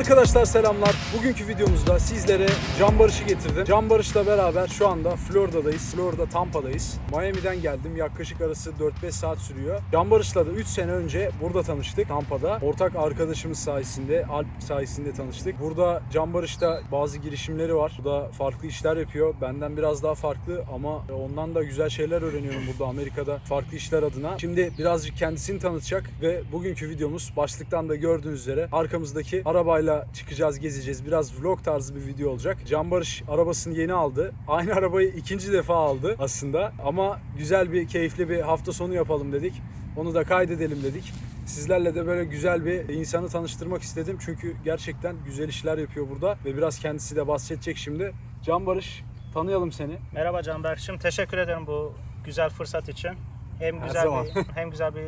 Arkadaşlar selamlar. Bugünkü videomuzda sizlere Can Barış'ı getirdim. Can Barış'la beraber şu anda Florida'dayız. Florida Tampa'dayız. Miami'den geldim. Yaklaşık arası 4-5 saat sürüyor. Can Barış'la da 3 sene önce burada tanıştık Tampa'da. Ortak arkadaşımız sayesinde, Alp sayesinde tanıştık. Burada Can Barış'ta bazı girişimleri var. Burada farklı işler yapıyor. Benden biraz daha farklı ama ondan da güzel şeyler öğreniyorum burada Amerika'da farklı işler adına. Şimdi birazcık kendisini tanıtacak ve bugünkü videomuz başlıktan da gördüğünüz üzere arkamızdaki arabayla çıkacağız, gezeceğiz. Biraz vlog tarzı bir video olacak. Can Barış arabasını yeni aldı. Aynı arabayı ikinci defa aldı aslında. Ama güzel bir, keyifli bir hafta sonu yapalım dedik. Onu da kaydedelim dedik. Sizlerle de böyle güzel bir insanı tanıştırmak istedim. Çünkü gerçekten güzel işler yapıyor burada ve biraz kendisi de bahsedecek şimdi. Can Barış, tanıyalım seni. Merhaba Canberk'cim. Teşekkür ederim bu güzel fırsat için. Hem Her güzel zaman. bir hem güzel bir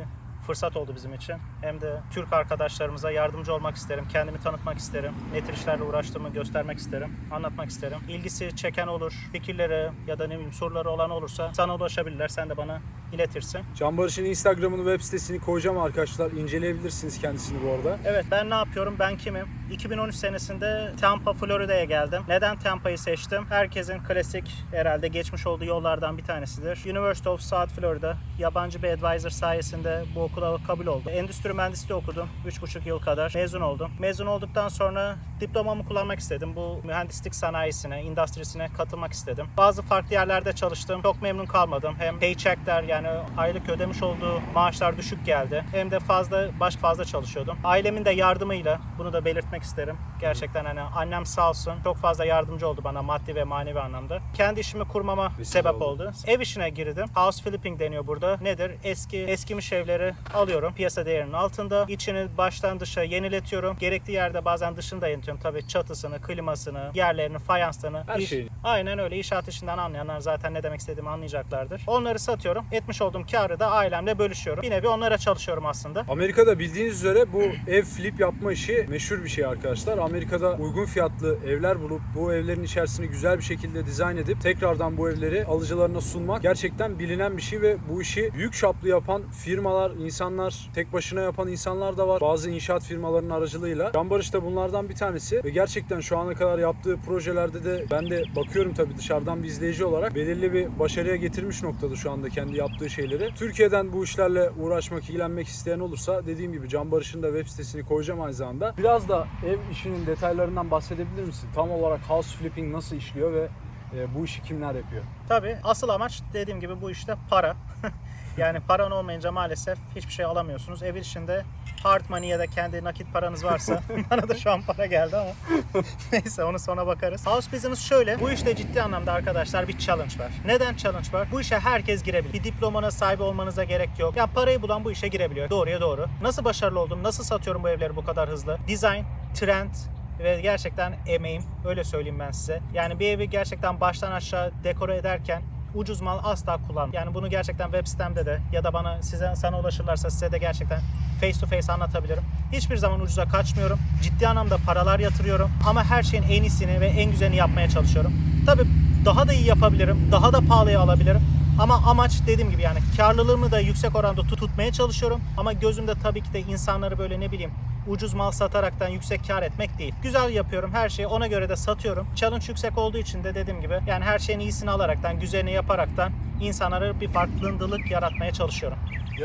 fırsat oldu bizim için. Hem de Türk arkadaşlarımıza yardımcı olmak isterim. Kendimi tanıtmak isterim. Ne tür işlerle uğraştığımı göstermek isterim. Anlatmak isterim. İlgisi çeken olur, fikirleri ya da ne bileyim soruları olan olursa sana ulaşabilirler. Sen de bana iletirsin. Can Barış'ın Instagram'ını, web sitesini koyacağım arkadaşlar. İnceleyebilirsiniz kendisini bu arada. Evet ben ne yapıyorum? Ben kimim? 2013 senesinde Tampa, Florida'ya geldim. Neden Tampa'yı seçtim? Herkesin klasik herhalde geçmiş olduğu yollardan bir tanesidir. University of South Florida yabancı bir advisor sayesinde bu okula kabul oldum. Endüstri mühendisliği okudum. 3,5 yıl kadar. Mezun oldum. Mezun olduktan sonra diplomamı kullanmak istedim. Bu mühendislik sanayisine, endüstrisine katılmak istedim. Bazı farklı yerlerde çalıştım. Çok memnun kalmadım. Hem paycheckler yani aylık ödemiş olduğu maaşlar düşük geldi. Hem de fazla baş fazla çalışıyordum. Ailemin de yardımıyla bunu da belirtmek isterim. Gerçekten hani annem sağ olsun çok fazla yardımcı oldu bana maddi ve manevi anlamda. Kendi işimi kurmama Vesile sebep oldu. oldu. Ev işine girdim. House flipping deniyor burada. Nedir? Eski eskimiş evleri alıyorum piyasa değerinin altında. İçini baştan dışa yeniletiyorum. Gerektiği yerde bazen dışını da yeniletiyorum. Tabii çatısını, klimasını, yerlerini, fayanslarını. Her İş- şeyini. Aynen öyle. İnşaat işinden anlayanlar zaten ne demek istediğimi anlayacaklardır. Onları satıyorum. Etmiş olduğum karı da ailemle bölüşüyorum. Bir nevi onlara çalışıyorum aslında. Amerika'da bildiğiniz üzere bu ev flip yapma işi meşhur bir şey arkadaşlar. Amerika'da uygun fiyatlı evler bulup bu evlerin içerisini güzel bir şekilde dizayn edip tekrardan bu evleri alıcılarına sunmak gerçekten bilinen bir şey ve bu işi büyük çaplı yapan firmalar, insanlar, tek başına yapan insanlar da var. Bazı inşaat firmalarının aracılığıyla. Can Barış da bunlardan bir tanesi ve gerçekten şu ana kadar yaptığı projelerde de ben de bakıyorum tabii dışarıdan bir izleyici olarak belirli bir başarıya getirmiş noktada şu anda kendi yaptığı şeyleri. Türkiye'den bu işlerle uğraşmak, ilgilenmek isteyen olursa dediğim gibi Can Barış'ın da web sitesini koyacağım aynı zamanda. Biraz da ev işinin detaylarından bahsedebilir misin? Tam olarak house flipping nasıl işliyor ve e, bu işi kimler yapıyor? Tabii asıl amaç dediğim gibi bu işte para. yani paran olmayınca maalesef hiçbir şey alamıyorsunuz. Ev içinde hard money ya da kendi nakit paranız varsa bana da şu an para geldi ama neyse onu sonra bakarız. House business şöyle. Bu işte ciddi anlamda arkadaşlar bir challenge var. Neden challenge var? Bu işe herkes girebilir. Bir diplomana sahip olmanıza gerek yok. Ya parayı bulan bu işe girebiliyor. Doğruya doğru. Nasıl başarılı oldum? Nasıl satıyorum bu evleri bu kadar hızlı? Design, trend, ve gerçekten emeğim öyle söyleyeyim ben size. Yani bir evi gerçekten baştan aşağı dekore ederken ucuz mal asla kullan. Yani bunu gerçekten web sitemde de ya da bana size sana ulaşırlarsa size de gerçekten face to face anlatabilirim. Hiçbir zaman ucuza kaçmıyorum. Ciddi anlamda paralar yatırıyorum ama her şeyin en iyisini ve en güzelini yapmaya çalışıyorum. Tabii daha da iyi yapabilirim. Daha da pahalıya alabilirim. Ama amaç dediğim gibi yani karlılığımı da yüksek oranda tut- tutmaya çalışıyorum. Ama gözümde tabii ki de insanları böyle ne bileyim ucuz mal sataraktan yüksek kar etmek değil. Güzel yapıyorum her şeyi ona göre de satıyorum. Challenge yüksek olduğu için de dediğim gibi yani her şeyin iyisini alaraktan, güzelini yaparaktan insanlara bir farklılık yaratmaya çalışıyorum.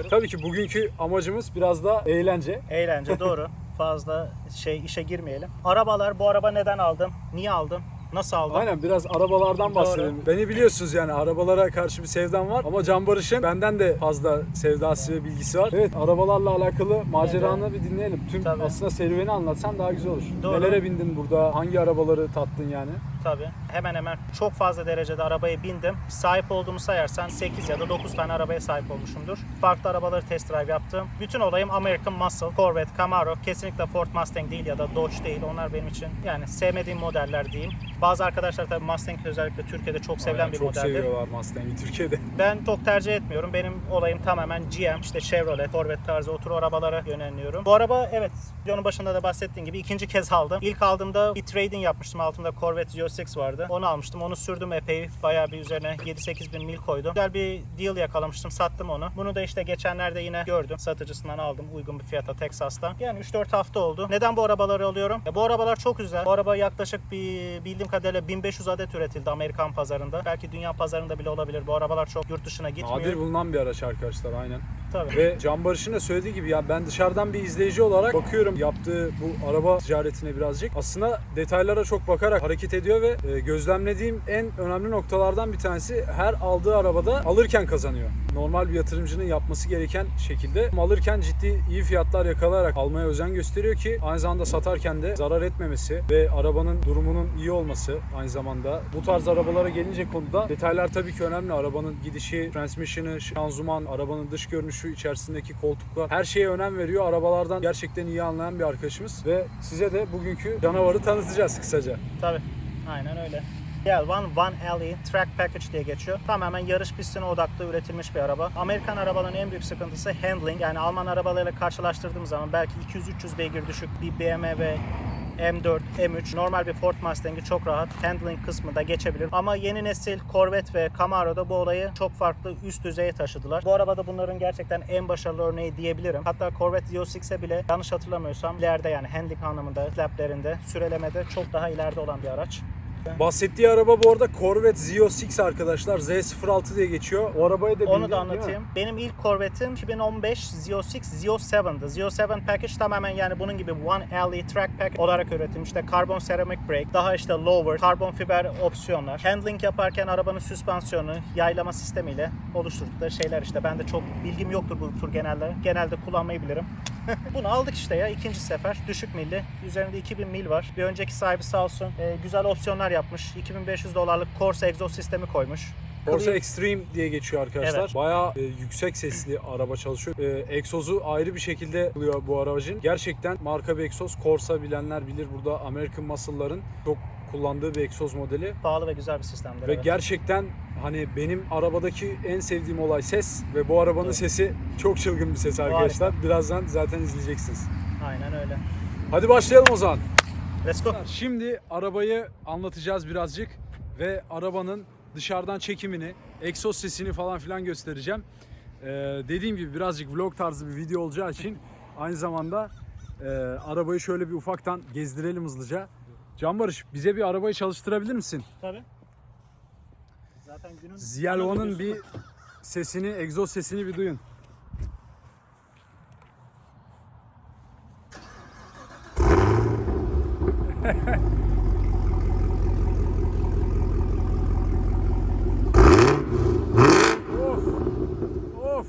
Tabii ki bugünkü amacımız biraz da eğlence. Eğlence doğru. Fazla şey işe girmeyelim. Arabalar bu araba neden aldım? Niye aldım? Nasıl aldım? Aynen biraz arabalardan bahsedelim. Beni biliyorsunuz yani arabalara karşı bir sevdam var ama Can Barış'ın benden de fazla sevdası ve bilgisi var. Evet arabalarla alakalı maceranı bir dinleyelim. Tüm Tabii. aslında serüveni anlatsan daha güzel olur. Doğru. Nelere bindin burada? Hangi arabaları tattın yani? Tabii. Hemen hemen çok fazla derecede arabaya bindim. Sahip olduğumu sayarsan 8 ya da 9 tane arabaya sahip olmuşumdur. Farklı arabaları test drive yaptım. Bütün olayım American Muscle, Corvette, Camaro. Kesinlikle Ford Mustang değil ya da Dodge değil. Onlar benim için yani sevmediğim modeller diyeyim. Bazı arkadaşlar tabii Mustang özellikle Türkiye'de çok sevilen Aynen, bir çok modeldir. seviyorlar Mustang'i Türkiye'de. Ben çok tercih etmiyorum. Benim olayım tamamen GM, işte Chevrolet, Corvette tarzı otur arabalara yöneliyorum. Bu araba evet videonun başında da bahsettiğim gibi ikinci kez aldım. İlk aldığımda bir trading yapmıştım altımda Corvette GS6 vardı. Onu almıştım. Onu sürdüm epey. Bayağı bir üzerine 7-8 bin mil koydum. Güzel bir deal yakalamıştım. Sattım onu. Bunu da işte geçenlerde yine gördüm. Satıcısından aldım uygun bir fiyata Texas'tan. Yani 3-4 hafta oldu. Neden bu arabaları alıyorum? Ya bu arabalar çok güzel. Bu araba yaklaşık bir bildiğim kadarıyla 1500 adet üretildi Amerikan pazarında. Belki dünya pazarında bile olabilir. Bu arabalar çok yurt dışına gitmiyor. Nadir bulunan bir araç arkadaşlar aynen. Tabii. Ve Can Barış'ın da söylediği gibi ya ben dışarıdan bir izleyici olarak bakıyorum yaptığı bu araba ticaretine birazcık. Aslında detaylara çok bakarak hareket ediyor ve e, gözlemlediğim en önemli noktalardan bir tanesi her aldığı arabada alırken kazanıyor. Normal bir yatırımcının yapması gereken şekilde alırken ciddi iyi fiyatlar yakalayarak almaya özen gösteriyor ki aynı zamanda satarken de zarar etmemesi ve arabanın durumunun iyi olması aynı zamanda. Bu tarz arabalara gelince konuda detaylar tabii ki önemli. Arabanın gidişi, transmission'ı, şanzıman, arabanın dış görünüşü, içerisindeki koltuklar her şeye önem veriyor. Arabalardan gerçekten iyi anlayan bir arkadaşımız ve size de bugünkü canavarı tanıtacağız kısaca. Tabii. Aynen öyle. Gel1 One Alley Track Package diye geçiyor. Tamamen yarış pistine odaklı üretilmiş bir araba. Amerikan arabaların en büyük sıkıntısı handling. Yani Alman arabalarıyla karşılaştırdığımız zaman belki 200-300 beygir düşük bir BMW M4, M3, normal bir Ford Mustang'i çok rahat handling kısmı da geçebilir. Ama yeni nesil Corvette ve Camaro'da bu olayı çok farklı üst düzeye taşıdılar. Bu arabada bunların gerçekten en başarılı örneği diyebilirim. Hatta Corvette Z06'e bile yanlış hatırlamıyorsam ileride yani handling anlamında, flaplerinde, sürelemede çok daha ileride olan bir araç. Bahsettiği araba bu arada Corvette Z06 arkadaşlar. Z06 diye geçiyor. O arabayı da Onu da anlatayım. Benim ilk Corvette'im 2015 Z06 Z07'dı. Z07 package tamamen yani bunun gibi One Alley Track Pack olarak üretilmiş. İşte carbon ceramic brake, daha işte lower, karbon fiber opsiyonlar. Handling yaparken arabanın süspansiyonu, yaylama sistemiyle oluşturdukları şeyler işte. Ben de çok bilgim yoktur bu tür genelde. Genelde kullanmayı bilirim. Bunu aldık işte ya ikinci sefer. Düşük milli. Üzerinde 2000 mil var. Bir önceki sahibi sağ olsun e, güzel opsiyonlar yapmış. 2500 dolarlık Corsa egzoz sistemi koymuş. Corsa Extreme diye geçiyor arkadaşlar. Evet. Bayağı e, yüksek sesli araba çalışıyor. E, egzozu ayrı bir şekilde oluyor bu aracın. Gerçekten marka bir egzoz. Corsa bilenler bilir burada American Muscle'ların çok kullandığı bir egzoz modeli. Pahalı ve güzel bir sistemdir. Ve evet. gerçekten hani benim arabadaki en sevdiğim olay ses ve bu arabanın Evet. sesi çok çılgın bir ses arkadaşlar. Birazdan zaten izleyeceksiniz. Aynen öyle. Hadi başlayalım o zaman. Let's go. Şimdi arabayı anlatacağız birazcık ve arabanın dışarıdan çekimini, egzoz sesini falan filan göstereceğim. Ee, dediğim gibi birazcık vlog tarzı bir video olacağı için aynı zamanda e, arabayı şöyle bir ufaktan gezdirelim hızlıca. Can Barış bize bir arabayı çalıştırabilir misin? Tabii. Zaten günün Ziyalva'nın bir sesini, egzoz sesini bir duyun. of! Of!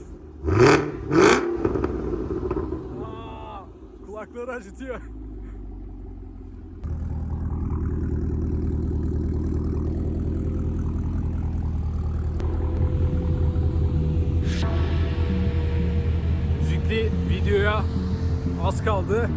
Aa, kulakları acıtıyor. Kaldı.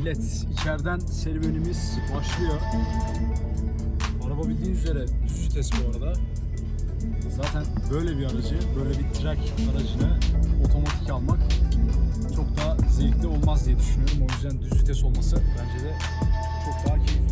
Millet içeriden serüvenimiz başlıyor. Araba bildiğiniz üzere düz vites bu arada. Zaten böyle bir aracı, böyle bir track aracını otomatik almak çok daha zevkli olmaz diye düşünüyorum. O yüzden düz vites olması bence de çok daha keyifli.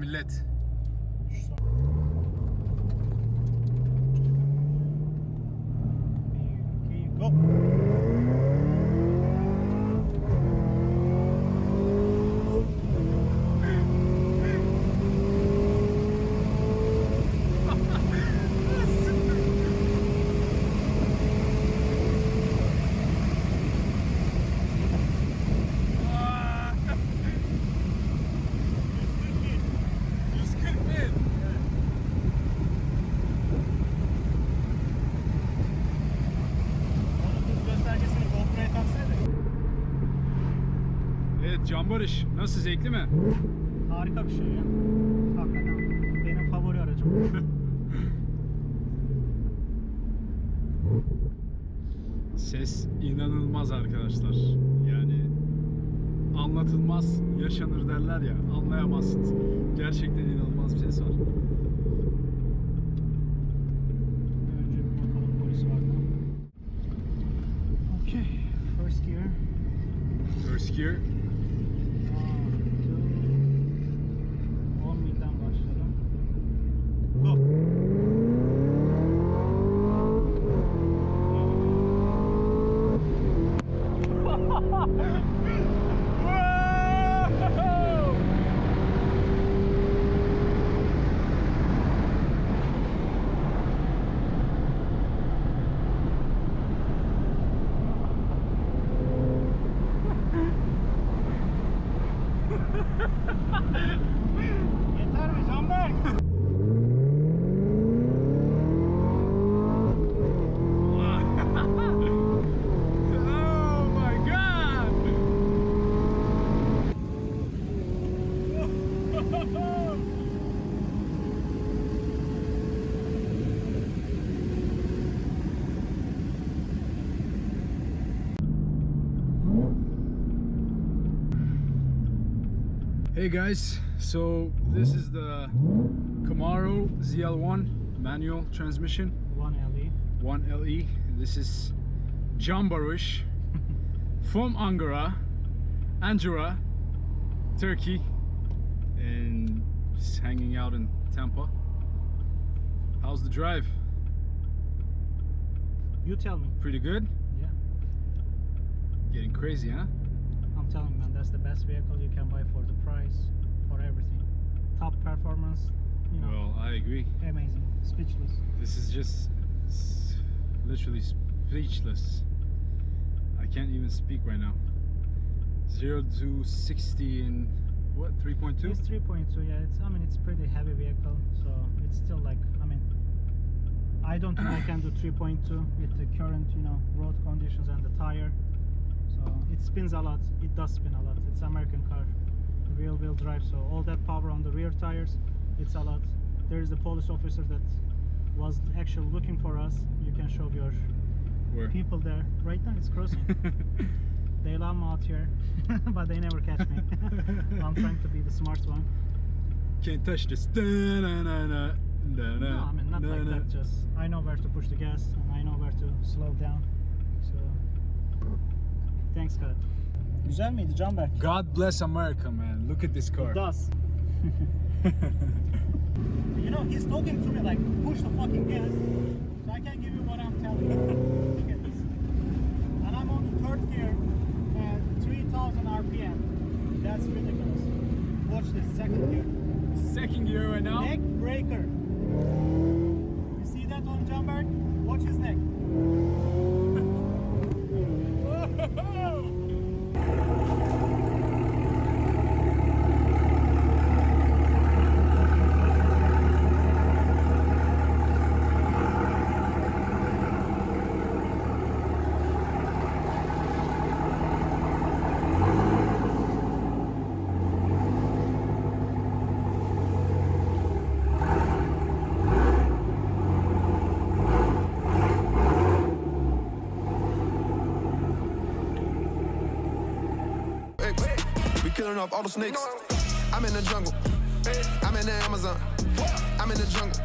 Millet. Barış nasıl zevkli mi? Harika bir şey ya. Hakikaten benim favori aracım. Ses inanılmaz arkadaşlar. Yani anlatılmaz yaşanır derler ya anlayamazsınız. Gerçekten inanılmaz bir ses var. Önce bir bakalım polis var mı? Okay, first gear. First gear. Hey guys, so this is the Camaro ZL1 manual transmission. One LE. 1LE. This is John Baruch from Ankara, Ankara, Turkey, and just hanging out in Tampa. How's the drive? You tell me. Pretty good? Yeah. Getting crazy, huh? I'm telling you, man, that's the best vehicle you can buy for the price, for everything. Top performance, you know, Well, I agree. amazing. Speechless. This is just literally speechless. I can't even speak right now. 0 to 60 in what, 3.2? It's 3.2, yeah. It's I mean it's pretty heavy vehicle, so it's still like I mean I don't think I can do 3.2 with the current you know road conditions and the tire. So it spins a lot. It does spin a lot. It's American car, real wheel drive. So all that power on the rear tires, it's a lot. There is a police officer that was actually looking for us. You can show your Where? people there. Right now it's crossing. they love me out here, but they never catch me. I'm trying to be the smart one. Can't touch this. Da-na-na-na, No, I mean not like that. Just I know where to push the gas and I know where to slow down. So thanks God. Güzel miydi Canberk? God bless America, man. Look at this car. does. you know, he's talking to me like push the fucking gas. So I can give you what I'm telling you. Look at this. And I'm on the third gear at 3000 RPM. That's ridiculous. watch this second gear. Second gear right now. Neck breaker. You see that on Jambert? Watch his neck. Killing off all the snakes. I'm in the jungle. I'm in the Amazon. I'm in the jungle.